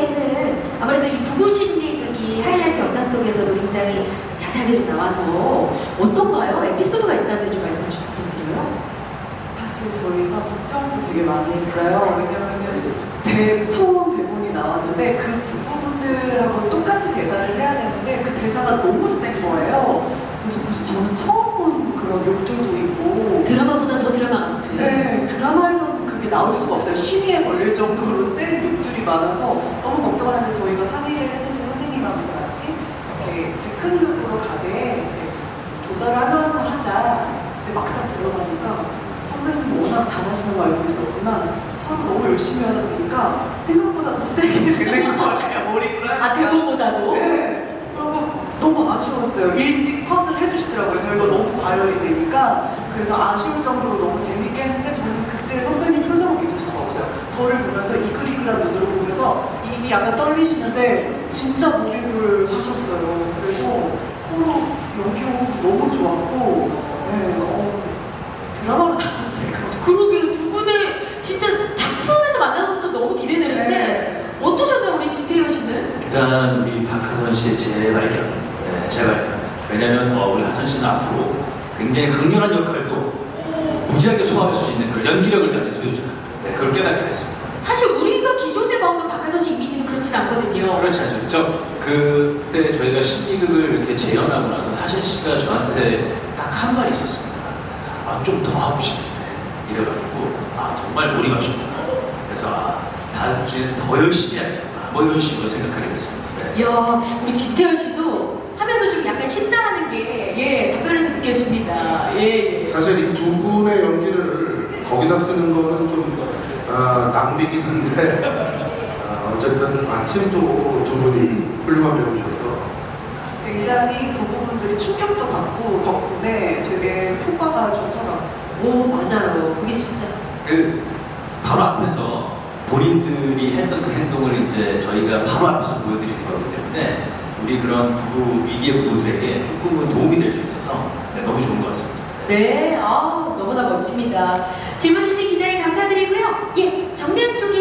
소개는 아무래도 이 부부 심리극이 하이라이트 영상 속에서도 굉장히 자세하게 좀 나와서 어떤가요? 에피소드가 있다면 좀 말씀 좀 부탁드려요. 사실 저희가 걱정도 되게 많이 했어요. 왜냐면은 대, 처음 대본이 나왔는데 그 부부분들하고 똑같이 대사를 해야 되는데 그 대사가 너무 센 거예요. 그래서 무슨 저는 처음 본 그런 욕들도 있고 드라마보다 더 드라마 같은. 네, 드라마에서는 그게 나올 수가 없어요. 심의에 걸릴 정도로 센 욕들이 많아서 너무 걱정을 하는데 저희가 상의를 했는데 선생님하고 같이 이렇게 즉흥 극으로 가되 이렇게 조절을 하면서 하자. 근데 막상 들어가니까 선배님 워낙 잘하시는 거 알고 있었지만 서로 너무 열심히 하다 보니까 생각보다 더 세게 되는 거예요. 하니까. 아 대본보다도. 네. 그리고 너무 아쉬웠어요. 일찍 컷을 해주시더라고요. 저희가 너무 과열이 되니까. 그래서 아쉬울 정도로 너무 재밌게 했는데 저는 그때 선배님 표정을 잊을 수가 없어요. 저를 보면서 이글이글한 눈으로 입이 약간 떨리시는데 진짜 몰입을 하셨어요. 그래서 서로 연기 호흡 너무 좋았고, 네, 어, 드라마로 나와도 될것 같아요. 그러게요. 두 분의 진짜 작품에서 만나는 것도 너무 기대되는데 네. 어떠셨나요, 우리 진태현 씨는? 일단 우리 박하선 씨의 재발견, 네, 재발견. 왜냐면 어, 우리 하선 씨는 앞으로 굉장히 강렬한 역할도 무지하게 소화할 수 있는 그런 연기력을 가진 소유자. 네, 그걸 깨닫게 됐습니다. 사실 우리가 기존에 봐오는 박하선 씨 이미지는 그렇진 않거든요. 그렇지 않죠. 저 그때 저희가 심리극을 이렇게 재현하고 나서 하신 씨가 저한테 딱 한 말이 있었습니다. 아, 좀 더 하고 싶은데. 이래가지고, 아, 정말 몰입하셨구나. 그래서, 아, 다음 주에 더 열심히 해야겠구나. 뭐 이런 식으로 생각하게 됐습니다. 네. 이야, 우리 진태현 씨도 하면서 좀 약간 신나하는 게, 예, 답변에서 느껴집니다. 예, 예. 사실 이 두 분의 연기를 거기다 쓰는 거는 좀 아, 낭비긴 한데 아, 어쨌든 아침도 두 분이 훌륭한 배우셔서 굉장히 그 부분들이 충격도 받고 덕분에 되게 효과가 좋더라고요. 오, 맞아요. 그게 진짜. 그 바로 앞에서 본인들이 했던 그 행동을 이제 저희가 바로 앞에서 보여드리는 거기 때문에 우리 그런 부부 위기의 부부들에게 조금은 도움이 될 수 있어서 네, 너무 좋은 것 같습니다. 네, 아 너무나 멋집니다. 질문 주신 기자님 감사드리고요. 예, 정면 쪽에